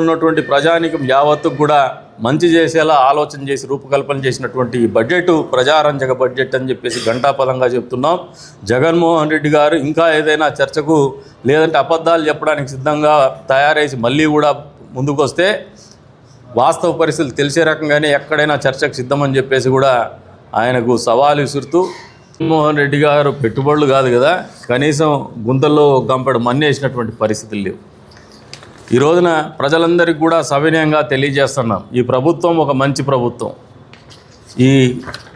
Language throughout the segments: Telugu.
ఉన్నటువంటి ప్రజానికం యావత్తు కూడా మంచి చేసేలా ఆలోచన చేసి రూపకల్పన చేసినటువంటి ఈ బడ్జెట్ ప్రజారంజక బడ్జెట్ అని చెప్పేసి ఘంటాపదంగా చెప్తున్నాం. జగన్మోహన్ రెడ్డి గారు ఇంకా ఏదైనా చర్చకు లేదంటే అబద్ధాలు చెప్పడానికి సిద్ధంగా తయారేసి మళ్ళీ కూడా ముందుకు వస్తే వాస్తవ పరిస్థితులు తెలిసే రకంగానే ఎక్కడైనా చర్చకు సిద్ధమని చెప్పేసి కూడా ఆయనకు సవాలు విసురుతూ జగన్మోహన్ రెడ్డి గారు పెట్టుబడులు కాదు కదా కనీసం గుంతల్లో గంపడు మన్నేసినటువంటి పరిస్థితులు లేవు. ఈ రోజున ప్రజలందరికీ కూడా సవినయంగా తెలియజేస్తున్నాం. ఈ ప్రభుత్వం ఒక మంచి ప్రభుత్వం. ఈ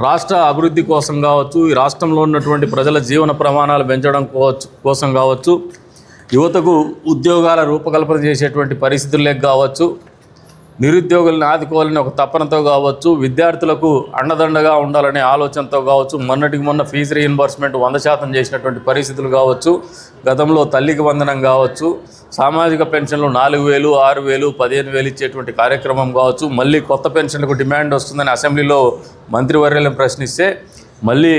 రాష్ట్ర అభివృద్ధి కోసం కావచ్చు ఈ రాష్ట్రంలో ఉన్నటువంటి ప్రజల జీవన ప్రమాణాలు పెంచడం కోవచ్చు కోసం కావచ్చు యువతకు ఉద్యోగాల రూపకల్పన చేసేటువంటి పరిస్థితుల్లోకి కావచ్చు నిరుద్యోగులను ఆదుకోవాలని ఒక తపనతో కావచ్చు విద్యార్థులకు అండదండగా ఉండాలనే ఆలోచనతో కావచ్చు మొన్నటికి మొన్న ఫీజు రీఇంబర్స్మెంట్ వంద శాతం చేసినటువంటి పరిస్థితులు కావచ్చు గతంలో తల్లికి వందనం కావచ్చు సామాజిక పెన్షన్లు నాలుగు వేలు ఆరు వేలు పదిహేను వేలు ఇచ్చేటువంటి కార్యక్రమం కావచ్చు. మళ్ళీ కొత్త పెన్షన్లకు డిమాండ్ వస్తుందని అసెంబ్లీలో మంత్రివర్యులను ప్రశ్నిస్తే మళ్ళీ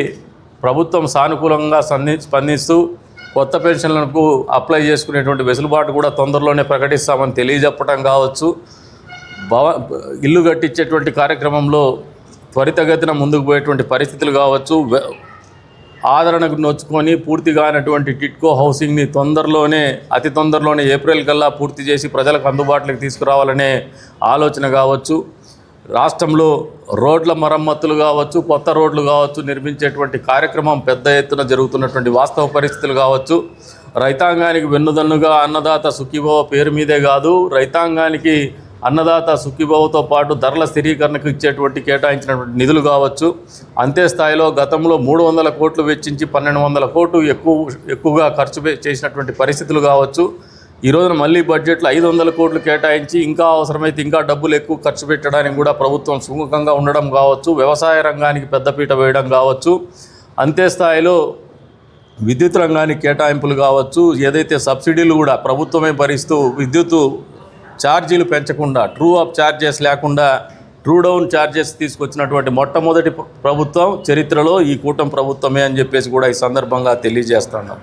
ప్రభుత్వం సానుకూలంగా స్పంది స్పందిస్తూ కొత్త పెన్షన్లకు అప్లై చేసుకునేటువంటి వెసులుబాటు కూడా తొందరలోనే ప్రకటిస్తామని తెలియజెప్పడం కావచ్చు. భవ ఇల్లు కట్టించేటువంటి కార్యక్రమంలో త్వరితగతిన ముందుకు పోయేటువంటి పరిస్థితులు కావచ్చు. ఆదరణకు నొచ్చుకొని పూర్తిగా అయినటువంటి టిట్కో హౌసింగ్ని తొందరలోనే అతి తొందరలోనే ఏప్రిల్ కల్లా పూర్తి చేసి ప్రజలకు అందుబాటులోకి తీసుకురావాలనే ఆలోచన కావచ్చు. రాష్ట్రంలో రోడ్ల మరమ్మతులు కావచ్చు కొత్త రోడ్లు కావచ్చు నిర్మించేటువంటి కార్యక్రమం పెద్ద ఎత్తున జరుగుతున్నటువంటి వాస్తవ పరిస్థితులు కావచ్చు. రైతాంగానికి వెన్నుదన్నుగా అన్నదాత సుఖీభవ పేరు మీదే కాదు రైతాంగానికి అన్నదాత సుఖీభవతో పాటు ధరల స్థిరీకరణకు ఇచ్చేటువంటి కేటాయించినటువంటి నిధులు కావచ్చు. అంతే స్థాయిలో గతంలో మూడు వందల కోట్లు వెచ్చించి పన్నెండు వందల కోట్లు ఎక్కువ ఎక్కువగా ఖర్చు చేసినటువంటి పరిస్థితులు కావచ్చు. ఈ రోజున మళ్ళీ బడ్జెట్లో ఐదు వందల కోట్లు కేటాయించి ఇంకా అవసరమైతే ఇంకా డబ్బులు ఎక్కువ ఖర్చు పెట్టడానికి కూడా ప్రభుత్వం సుముఖంగా ఉండడం కావచ్చు. వ్యవసాయ రంగానికి పెద్దపీట వేయడం కావచ్చు. అంతే స్థాయిలో విద్యుత్ రంగానికి కేటాయింపులు కావచ్చు. ఏదైతే సబ్సిడీలు కూడా ప్రభుత్వమే భరిస్తూ విద్యుత్ ఛార్జీలు పెంచకుండా ట్రూ అప్ ఛార్జెస్ లేకుండా ట్రూ డౌన్ ఛార్జెస్ తీసుకొచ్చినటువంటి మొట్టమొదటి ప్రభుత్వం చరిత్రలో ఈ కూటమి ప్రభుత్వమే అని చెప్పేసి కూడా ఈ సందర్భంగా తెలియజేస్తున్నాం